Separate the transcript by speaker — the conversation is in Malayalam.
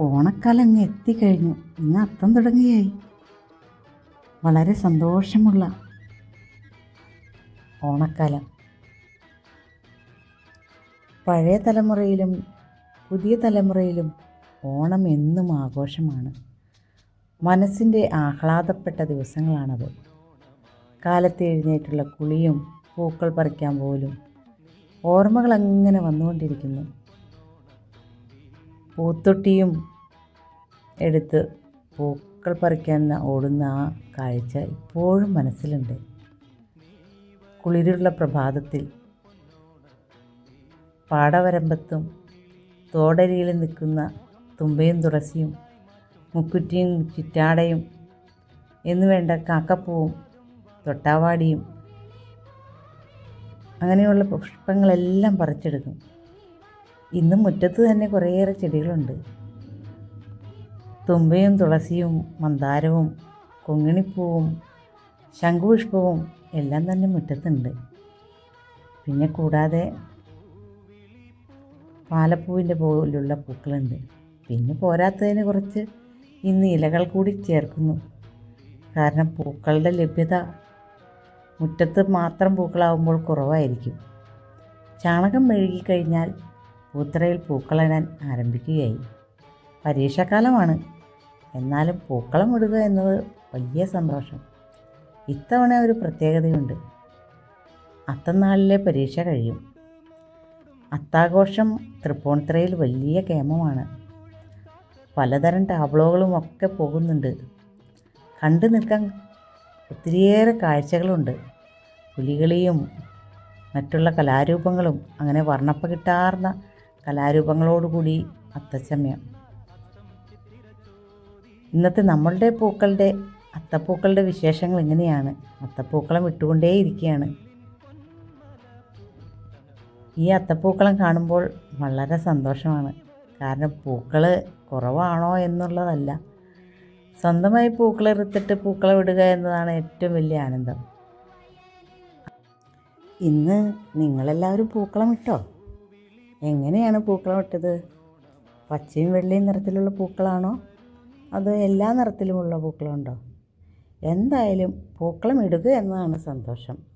Speaker 1: ഓണക്കാലം അങ്ങ് എത്തിക്കഴിഞ്ഞു ഇന്ന് അത്തം തുടങ്ങിയായി. വളരെ സന്തോഷമുള്ള ഓണക്കാലം. പഴയ തലമുറയിലും പുതിയ തലമുറയിലും ഓണം എന്നും ആഘോഷമാണ്. മനസ്സിന്റെ ആഹ്ലാദപ്പെട്ട ദിവസങ്ങളാണത്. കാലത്ത് എഴുന്നേറ്റുള്ള കുളിയും പൂക്കൾ പറിക്കാൻ പോലും ഓർമ്മകൾ അങ്ങനെ വന്നുകൊണ്ടിരിക്കുന്നു. പൂത്തൊട്ടിയും എടുത്ത് പൂക്കൾ പറിക്കാൻ ഓടുന്ന ആ കാഴ്ച ഇപ്പോഴും മനസ്സിലുണ്ട്. കുളിരുള്ള പ്രഭാതത്തിൽ പാടവരമ്പത്തും തോടരിയിൽ നിൽക്കുന്ന തുമ്പയും തുളസിയും മുക്കുറ്റിയും ചിറ്റാടയും എന്നുവേണ്ട കാക്കപ്പൂവും തൊട്ടാവാടിയും അങ്ങനെയുള്ള പുഷ്പങ്ങളെല്ലാം പറിച്ചെടുക്കും. ഇന്നും മുറ്റത്ത് തന്നെ കുറേയേറെ ചെടികളുണ്ട്. തുമ്പയും തുളസിയും മന്ദാരവും കൊങ്ങിണിപ്പൂവും ശംഖുപുഷ്പവും എല്ലാം തന്നെ മുറ്റത്തുണ്ട്. പിന്നെ കൂടാതെ പാലപ്പൂവിന്റെ പോലുള്ള പൂക്കളുണ്ട്. പിന്നെ പോരാത്തതിന് കുറച്ച് ഇന്ന് ഇലകൾ കൂടി ചേർക്കുന്നു. കാരണം പൂക്കളുടെ ലഭ്യത മുറ്റത്ത് മാത്രം പൂക്കളാവുമ്പോൾ കുറവായിരിക്കും. ചാണകം മെഴുകിക്കഴിഞ്ഞാൽ പൂത്തറയിൽ പൂക്കളിടാൻ ആരംഭിക്കുകയായി. പരീക്ഷാക്കാലമാണ് എന്നാലും പൂക്കളം ഇടുക എന്നത് വലിയ സന്തോഷം. ഇത്തവണ ഒരു പ്രത്യേകതയുണ്ട്. അത്തനാളിലെ പരീക്ഷ കഴിയും. അത്താഘോഷം തൃപ്പൂണിത്തറയിൽ വലിയ കേമമാണ്. പലതരം ടാബ്ലോകളും ഒക്കെ പോകുന്നുണ്ട്. കണ്ടു നിൽക്കാൻ ഒത്തിരിയേറെ കാഴ്ചകളുണ്ട്. പുലികളിയും മറ്റുള്ള കലാരൂപങ്ങളും അങ്ങനെ വർണപ്പ കിട്ടാർന്ന കലാരൂപങ്ങളോടുകൂടി അത്തച്ചമയം. ഇന്നത്തെ നമ്മളുടെ പൂക്കളുടെ അത്തപ്പൂക്കളുടെ വിശേഷങ്ങൾ എങ്ങനെയാണ്? അത്തപ്പൂക്കളം ഇട്ടുകൊണ്ടേയിരിക്കുകയാണ് ഈ അത്തപ്പൂക്കളം കാണുമ്പോൾ വളരെ സന്തോഷമാണ്. കാരണം പൂക്കൾ കുറവാണോ എന്നുള്ളതല്ല. സ്വന്തമായി പൂക്കൾ എടുത്തിട്ട് പൂക്കളം ഇടുക എന്നതാണ് ഏറ്റവും വലിയ ആനന്ദം. ഇന്ന് നിങ്ങളെല്ലാവരും പൂക്കളം ഇട്ടോ? എങ്ങനെയാണ് പൂക്കളം വിട്ടത് പച്ചയും വെള്ളയും നിറത്തിലുള്ള പൂക്കളാണോ? അതോ എല്ലാ നിറത്തിലുമുള്ള പൂക്കളുണ്ടോ? എന്തായാലും പൂക്കളം ഇടുക എന്നതാണ് സന്തോഷം.